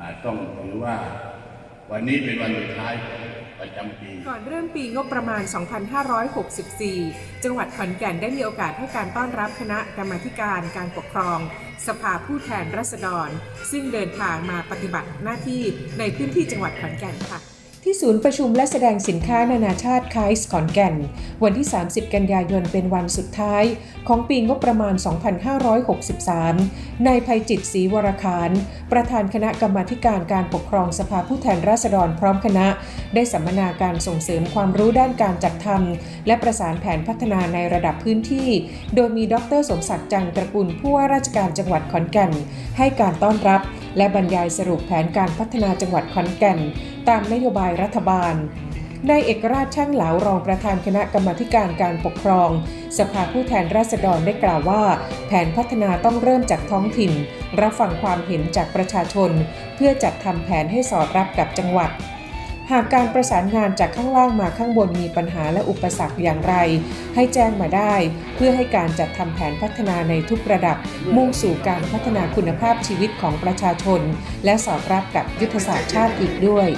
อ่าต้องถือว่าวันนี้เป็นวันสุดท้ายประจำปี ก่อนเริ่มปีงบประมาณ 2564 จังหวัดขอนแก่นได้มีโอกาสให้การต้อนรับคณะกรรมาการการปกครอง สภาผู้แทนราษฎร ซึ่งเดินทางมาปฏิบัติหน้าที่ในพื้นที่จังหวัดขอนแก่นค่ะ ที่ศูนย์ประชุมและแสดงสินค้านานาชาติไคส์ขอนแก่น วันที่ 30 กันยายนเป็นวันสุดท้าย ของปีงบประมาณ 2563 นายภัยจิตศรีวรคาร ประธานคณะกรรมาการการปกครองสภาผู้แทนราษฎรพร้อมคณะ ได้สัมมนาการส่งเสริมความรู้ด้านการจัดทำและประสานแผนพัฒนาในระดับพื้นที่ โดยมีดรสมศักดิ์จังตระกูลผู้ว่าราชการจังหวัดขอนแก่น ให้การต้อนรับ และบรรยายสรุปแผนการพัฒนาจังหวัดขอนแก่น ตามนโยบายรัฐบาลนายเอกราชช่างเหลารองประธานคณะกรรมการการปกครอง สภาผู้แทนราษฎรได้กล่าวว่า แผนพัฒนาต้องเริ่มจากท้องถิ่น รับฟังความเห็นจากประชาชน เพื่อจัดทำแผนให้สอดรับกับจังหวัด หากการประสานงานจากข้างล่างมาข้างบนมีปัญหาและอุปสรรคอย่างไร ให้แจ้งมาได้ เพื่อให้การจัดทำแผนพัฒนาในทุกระดับ มุ่งสู่การพัฒนาคุณภาพชีวิตของประชาชน และสอดรับกับยุทธศาสตร์ชาติอีกด้วย